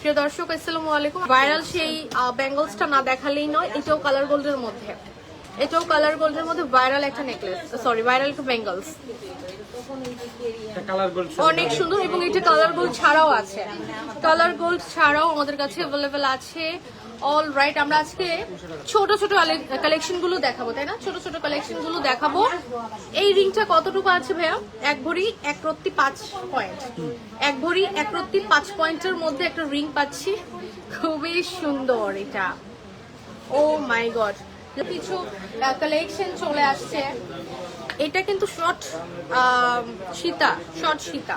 প্রিয় দর্শক আসসালামু আলাইকুম। ভাইরাল সেই ব্যাঙ্গলসটা না দেখালেই নয় এটাও কালার গোল্ডের মধ্যে। এটাও কালার গোল্ডের মধ্যে ভাইরাল একটা নেকলেস সরি ভাইরাল একটা গোল্ড অনেক সুন্দর এবং এটা কালার গোল্ড ছাড়াও আছে। কালার গোল্ড ছাড়াও আমাদের কাছে অ্যাভেলেবেল আছে। অল রাইট আমরা আজকে ছোট ছোট কালেকশনগুলো দেখাবো, তাই না? ছোট ছোট কালেকশনগুলো দেখাবো। এই রিংটা কতটুকু আছে ভাইয়া? এক ভরি এক রত্তি পাঁচ পয়েন্ট এক ভরি এক রত্তি পাঁচ পয়েন্টের মধ্যে একটা রিং পাচ্ছি। খুবই সুন্দর এটা। ও মাই গড কিছু কালেকশন চলে আসছে। এটা কিন্তু শর্ট সীতা শর্ট সীতা।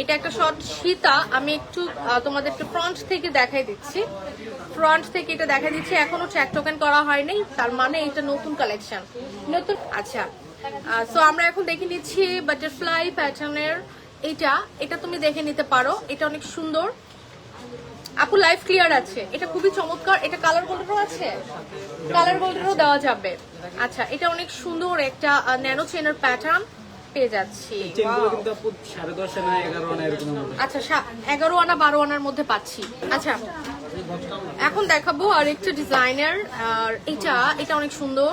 এটা একটা শর্ট সীতা। আমি একটু তোমাদেরকে ফ্রন্ট থেকে দেখাই দিচ্ছি। ফ্রন্ট থেকে এটা দেখা দিচ্ছি এখনও ট্র্যাক টোকেন করা হয়নি তার মানে এটা নতুন কালেকশন নতুন আচ্ছা সো আমরা এখন দেখে নিচ্ছি বাটারফ্লাই প্যাটার্নের এটা। এটা তুমি দেখে নিতে পারো এটা অনেক সুন্দর। আপু লাইফ ক্লিয়ার আছে। এটা খুবই চমৎকার। এটা কালার গোল্ডেরও আছে? কালার গোল্ডেরও দেওয়া যাবে। আচ্ছা এটা অনেক সুন্দর একটা ন্যানো চেনের প্যাটার্ন পেয়ে যাচ্ছি। আচ্ছা এগারো আনা বারো আনার মধ্যে পাচ্ছি। আচ্ছা এখন দেখাবো আর একটা ডিজাইনার আর এটা এটা অনেক সুন্দর।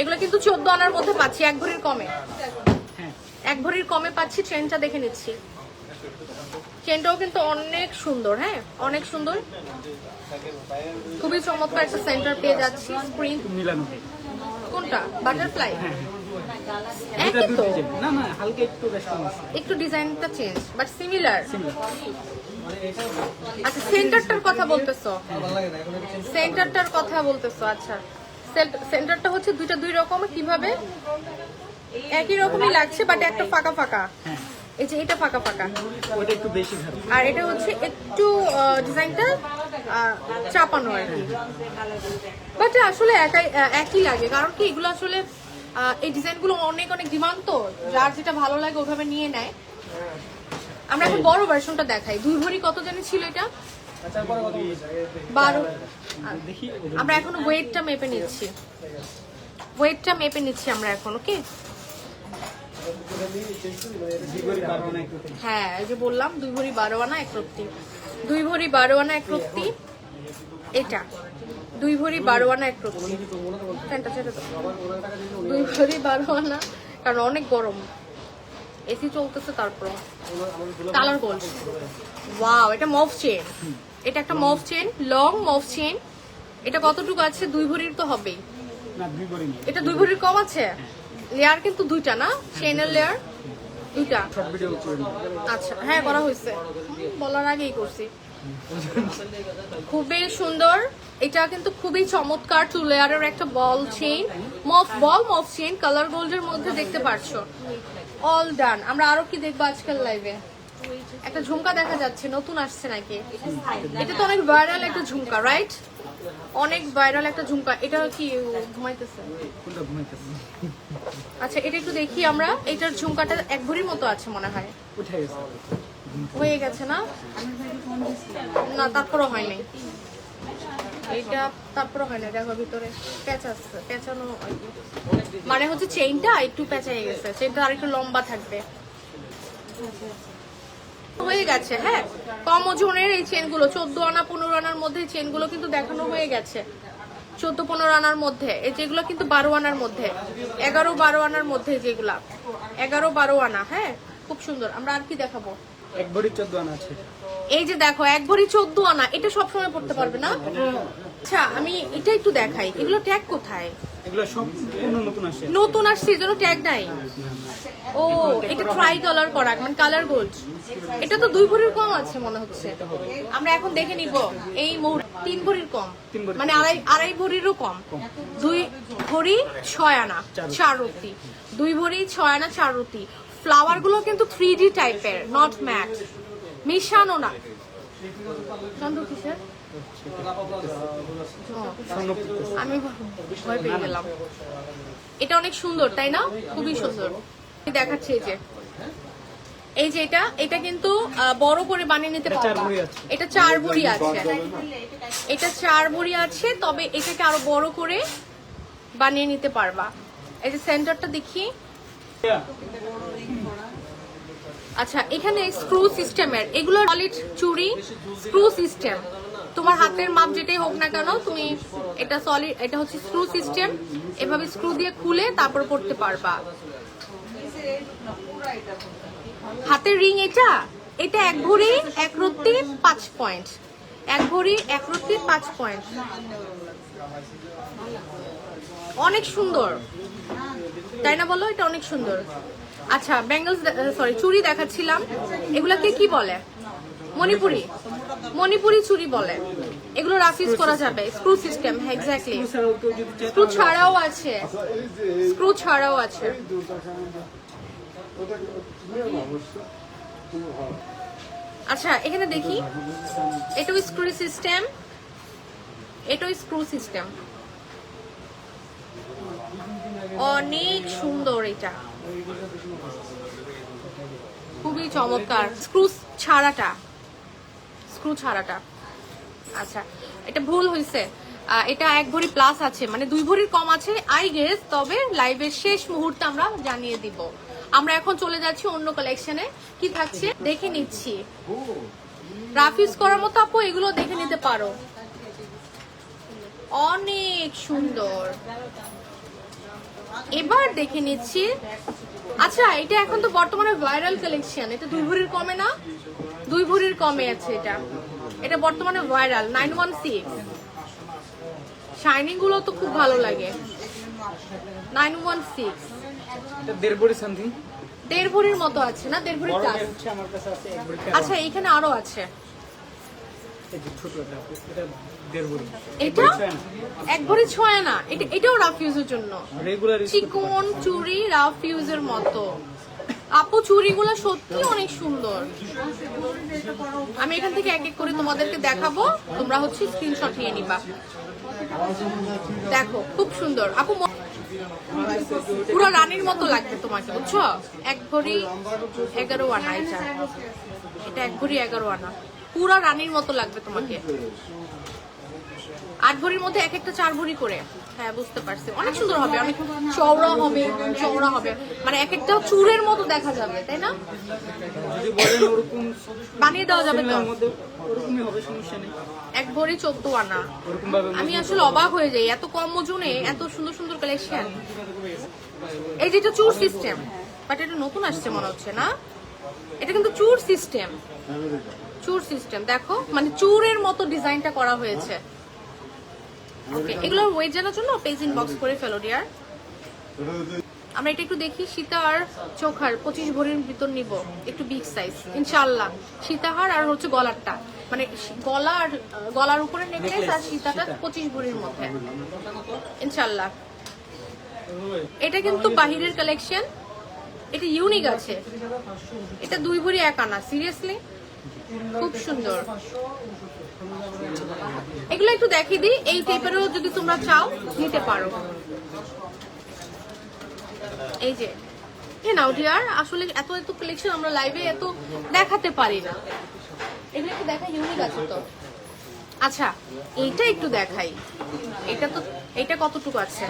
এগুলো কিন্তু চোদ্দ আনার মধ্যে পাচ্ছি এক ভরির কমে। হ্যাঁ এক ভরির কমে পাচ্ছি ট্রেনটা দেখে নিচ্ছি। ট্রেনটাও কিন্তু অনেক সুন্দর হ্যাঁ? অনেক সুন্দর। খুবই চমৎকার একটা সেন্টার পেয়ে যাচ্ছি স্প্রিং কোনটা? বাটারফ্লাই একই তো না না হালকা একটু একটু ডিজাইনটা চেঞ্জ বাট সিমিলার আচ্ছা সেন্টারটার কথা বলতেছো? সেন্টারটার কথা বলতেছো আচ্ছা। সেন্ট- সেন্টারটা হচ্ছে দুইটা দুই রকম কীভাবে? একই রকমই লাগছে বাট একটা ফাঁকা ফাঁকা। হ্যাঁ। এই যে এটা ফাঁকা ফাঁকা। ওটা একটু বেশি আর এটা হচ্ছে একটু ডিজাইনটা চাপানো আর কি। বাট আসলে একাই একই লাগে কারণ কি এগুলো আসলে এই ডিজাইনগুলো অনেক অনেক ডিমান্ড তো। যার যেটা ভালো লাগে ওভাবে নিয়ে নেয়। আমরা এখন বড় ভার্সনটা দেখাই। দুই ভরি কত জানি ছিল এটা? বারো। আমরা এখন ওয়েটটা মেপে নিচ্ছি। ওয়েটটা মেপে নিচ্ছি আমরা এখন, ওকে। হ্যাঁ এই যে বললাম, দুই ভরি বারো আনা এক রত্তি। দুই ভরি বারো আনা এক রত্তি। এটা। দুই ভরি বারো আনা এক। দুই ভরি বারো আনা কারণ অনেক গরম। এসি চলতেছে তারপর কালার গোল্ড ওয়াও এটা মফ চেন এটা একটা মফ চেন লং মফ চেন এটা কতটুকু আছে? দুই ভরির তো হবেই। এটা দুই ভরির কম আছে? লেয়ার কিন্তু দুইটা না? চেনের লেয়ার দুইটা? আচ্ছা হ্যাঁ করা হয়েছে। বলার আগেই করছি। খুবই সুন্দর। এটা কিন্তু খুবই চমৎকার টু লেয়ারের একটা বল চেইন মফ বল মফ চেইন কালার গোল্ডের মধ্যে দেখতে পারছ। অল ডান আমরা আরও কি দেখব আজকাল লাইভে একটা ঝুমকা দেখা যাচ্ছে নতুন আসছে নাকি? এটা তো অনেক ভাইরাল একটা ঝুমকা রাইট অনেক ভাইরাল একটা ঝুমকা। এটা কি ঘুমাইতেছে? আচ্ছা এটা একটু দেখি আমরা। এটার ঝুমকাটা এক ভরির মতো আছে মনে হয়। হয়ে গেছে না? না, তারপরও হয় নাই। এইটা তারপরও হয় না দেখো, ভিতরে প্যাঁচা আছে, প্যাঁচানো মানে হচ্ছে চেইনটা একটু প্যাঁচাই গেছে। চেইনটা আর একটু লম্বা থাকবে। হয়ে গেছে হ্যাঁ? কম ওজনের এই চেনগুলো চোদ্দ আনা, পনেরো আনার মধ্যে এই চেনগুলো কিন্তু দেখানো হয়ে গেছে। চোদ্দ, পনেরো আনার মধ্যে। এই যেগুলো কিন্তু বারো আনার মধ্যে। এগারো, বারো আনার মধ্যে যেগুলা। এগারো, বারো আনা হ্যাঁ? খুব সুন্দর। আমরা আর কি দেখাবো? এক ভরি চোদ্দ আনা আছে। এই যে দেখো এক ভরি চোদ্দ আনা এটা সবসময় পড়তে পারবে না? আচ্ছা আমি এটা একটু দেখাই। এগুলো ট্যাগ কোথায়? এগুলো সব নতুন আসছে। নতুন আসছে এই ট্যাগ নাই? ও এটা ট্রাই কালার করা মানে কালার গোল্ড এটা তো দুই ভরির কম আছে মনে হচ্ছে। আমরা এখন দেখে নিব এই তিন ভরির কম। মানে আড়াই আড়াই ভরিরও কম। দুই ভরি ছয় আনা চার রুটি। দুই ভরি ছয় আনা চার রুটি। ফ্লাওয়ারগুলো কিন্তু থ্রি ডি টাইপের নট ম্যাট মিশানো না। চন্দ্র কিসের। আমি ভয় পেয়ে গেলাম। এটা অনেক সুন্দর তাই না? খুবই সুন্দর। দেখাচ্ছি এই যে। এই যে এটা এটা কিন্তু বড় করে বানিয়ে নিতে পারবা। এটা চার ভরি আছে। এটা চার ভরি আছে তবে এটাকে আরও বড় করে বানিয়ে নিতে পারবা। এই যে সেন্টারটা দেখি। আচ্ছা এখানে স্ক্রু সিস্টেমের এগুলো সলিড চুড়ি স্ক্রু সিস্টেম তোমার হাতের মাপ যেটাই হোক না কেন, তুমি এটা সলিড এটা হচ্ছে স্ক্রু সিস্টেম এভাবে স্ক্রু দিয়ে খুলে তারপর পড়তে পারবা। হাতের রিং এটা? এটা এক ভরি, এক রত্তি, পাঁচ পয়েন্ট এক ভরি, এক রত্তি, পাঁচ পয়েন্ট অনেক সুন্দর। তাই না বলো? এটা অনেক সুন্দর। আচ্ছা ব্যাঙ্গলস সরি চুড়ি দেখাচ্ছিলাম। এগুলাকে কি বলে? মণিপুরি। মণিপুরি চুড়ি বলে। এগুলো রাফিজ করা যাবে। স্ক্রু সিস্টেম এক্স্যাক্টলি স্ক্রু ছাড়াও আছে। স্ক্রু ছাড়াও আছে। আচ্ছা এখানে দেখি। এটাও স্ক্রু সিস্টেম এটাও স্ক্রু সিস্টেম অনেক সুন্দর এটা। খুবই চমৎকার। স্ক্রু ছাড়াটা। স্ক্রু ছাড়াটা। আচ্ছা এটা ভুল হয়েছে এটা এক ভরি প্লাস আছে মানে দুই ভরির কম আছে আই গেস তবে লাইভের শেষ মুহূর্তে আমরা জানিয়ে দিব। আমরা এখন চলে যাচ্ছি অন্য কালেকশনে কি থাকছে? দেখে নিচ্ছি। রাফিজ করার মতো আপু, এগুলো দেখে নিতে পারো। অনেক সুন্দর। এবার দেখে নিচ্ছি। আচ্ছা এটা এখন তো বর্তমানে ভাইরাল কালেকশন এটা দুই ভরির কমে না? দুই ভরির কমে আছে এটা। এটা বর্তমানে ভাইরাল নাইন ওয়ান সিক্স শাইনিংগুলো তো খুব ভালো লাগে। নাইন ওয়ান সিক্স দেড় বড়ি সামথিং দেড় ভরির মতো আছে না? দেড় ভরির আচ্ছা এখানে আরও আছে। এটা এক ভরি। ছয় না। এটা এটাও জন্য। চিকন চুড়ি মতো। আপু চুড়িগুলো সত্যি অনেক সুন্দর। আমি এখান থেকে এক এক করে তোমাদেরকে দেখাবো। তোমরা হচ্ছে স্ক্রিনশট নিয়ে নিবা। দেখো খুব সুন্দর। আপু পুরো রানীর মতো লাগবে তোমাকে বুঝছ? এক ভরি এগারো আনা এটা। এটা এক ভরি এগারো আনা। পুরো রানীর মতো লাগবে তোমাকে। আট ভরির মধ্যে এক একটা চার ভরি করে। হ্যাঁ বুঝতে পারছি। অনেক সুন্দর হবে অনেক চওড়া হবে চওড়া হবে। মানে এক একটা চুরের মতো দেখা যাবে তাই না? বানিয়ে দেওয়া যাবে তো। এক ভরি চোদ্দ আনা আমি আসলে অবাক হয়ে যাই এত কম ওজনে এত সুন্দর সুন্দর কালেকশন এই যেটা চুর সিস্টেম বাট এটা নতুন আসছে মনে হচ্ছে না? এটা কিন্তু চুর সিস্টেম চুর সিস্টেম দেখো? মানে চুরের মতো ডিজাইনটা করা হয়েছে। ওকে এগুলোর ওয়েট জানার জন্য পেজ ইনবক্স করে ফেলো ডিয়ার আমরা এটা একটু দেখি সীতাহার চোখার পঁচিশ ভরির ভিতর নিব একটু বিগ সাইজ ইনশাল্লাহ সীতাহার আর হচ্ছে গলারটা। মানে গলার গলার উপরে নেকলেস আর সীতাটা পঁচিশ ভরির মধ্যে। ইনশাল্লাহ এটা কিন্তু বাহিরের কালেকশন এটা ইউনিক আছে। এটা দুই ভরি এক আনা সিরিয়াসলি খুব সুন্দর। এগুলো একটু দেখিয়ে দিই। এই টাইপেরও যদি তোমরা চাও, নিতে পারো। এই যে। নাও ডিয়ার আসলে এত এত কালেকশন আমরা লাইভে এত দেখাতে পারি না। এগুলো একটু দেখা ইউনিক আছে তো। আচ্ছা এইটা একটু দেখাই। এটা তো এটা কতটুকু আছে?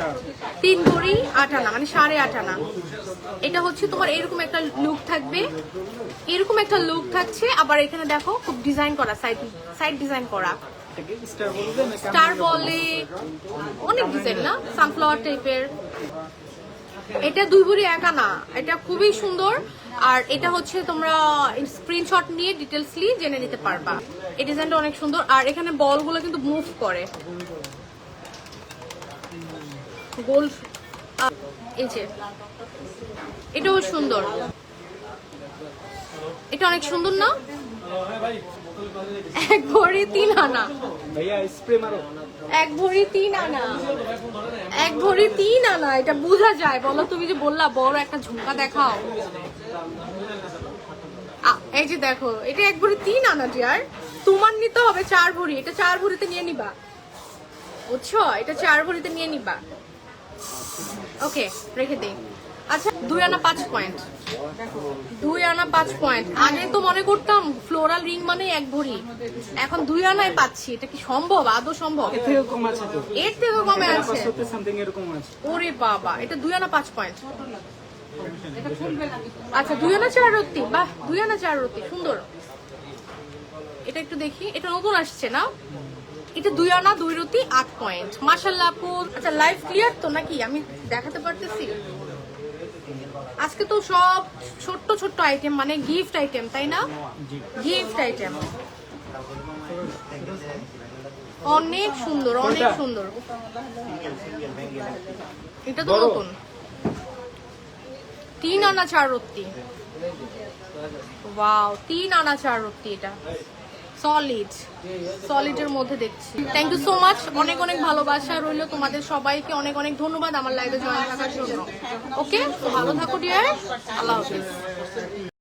তিন ভরি আট আনা মানে সাড়ে আট আনা। এটা হচ্ছে তোমার এরকম একটা লুক থাকবে, এরকম একটা লুক থাকছে। আবার এখানে দেখো, খুব ডিজাইন করা সাইড সাইড ডিজাইন করা। স্টার না বলে অনেক ডিজাইন না? সানফ্লাওয়ার টাইপের এটা দুই ভরি এক আনা। এটা খুবই সুন্দর। আর এটা হচ্ছে তোমরা স্ক্রিনশট নিয়ে ডিটেলসলি জেনে নিতে পারবা। এই ডিজাইনটা অনেক সুন্দর। আর এখানে বলগুলো কিন্তু মুভ করে। গোল এই যে। এটাও সুন্দর। এটা অনেক সুন্দর না? এক ভরি তিন আনা। এক ভরি তিন আনা। এক ভরি তিন আনা এটা বোঝা যায়। বলো তুমি যে বললা বড় একটা ঝুমকা দেখাও। আ- এই যে দেখো এটা এক ভরি তিন আনা ডিয়ার। তোমার নিতে হবে চার ভরি এটা চার ভরিতে নিয়ে নিবা। বুঝছ? এটা চার ভরিতে নিয়ে নিবা। ওকে রেখে দেই। আচ্ছা দুই আনা পাঁচ পয়েন্ট দুই আনা পাঁচ পয়েন্ট আগে তো মনে করতাম ফ্লোরাল রিং মানে এক ভরি। এখন দুই আনায় পাচ্ছি। এটা কি সম্ভব? আদৌ সম্ভব? এর কম আছে কমে আছে। ওরে বাবা এটা দুই আনা পাঁচ পয়েন্ট আচ্ছা দুই আনা চার রত্তি। বাহ দুই আনা চার রত্তি। সুন্দর। এটা একটু দেখি। এটা নতুন আসছে না? এটা দুই আনা দুই রতি আট পয়েন্ট মাসাল্লাহ আপু আচ্ছা লাইভ ক্লিয়ার তো নাকি? আমি দেখাতে পারতেছি। আজকে তো সব ছোট্ট ছোট্ট আইটেম মানে গিফট আইটেম তাই না? গিফট আইটেম অনেক সুন্দর অনেক সুন্দর। এটা তো নতুন। তিন আনা চার রত্তি ওয়াও তিন আনা চার রত্তি এটা। সলিড সলিডের মধ্যে দেখছি। থ্যাংক ইউ সো মাচ অনেক অনেক ভালোবাসা রইল তোমাদের সবাইকে। অনেক অনেক ধন্যবাদ আমার লাইভে জয়েন থাকার জন্য। ওকে ভালো থাকো ডিয়ার আল্লাহ হাফিজ।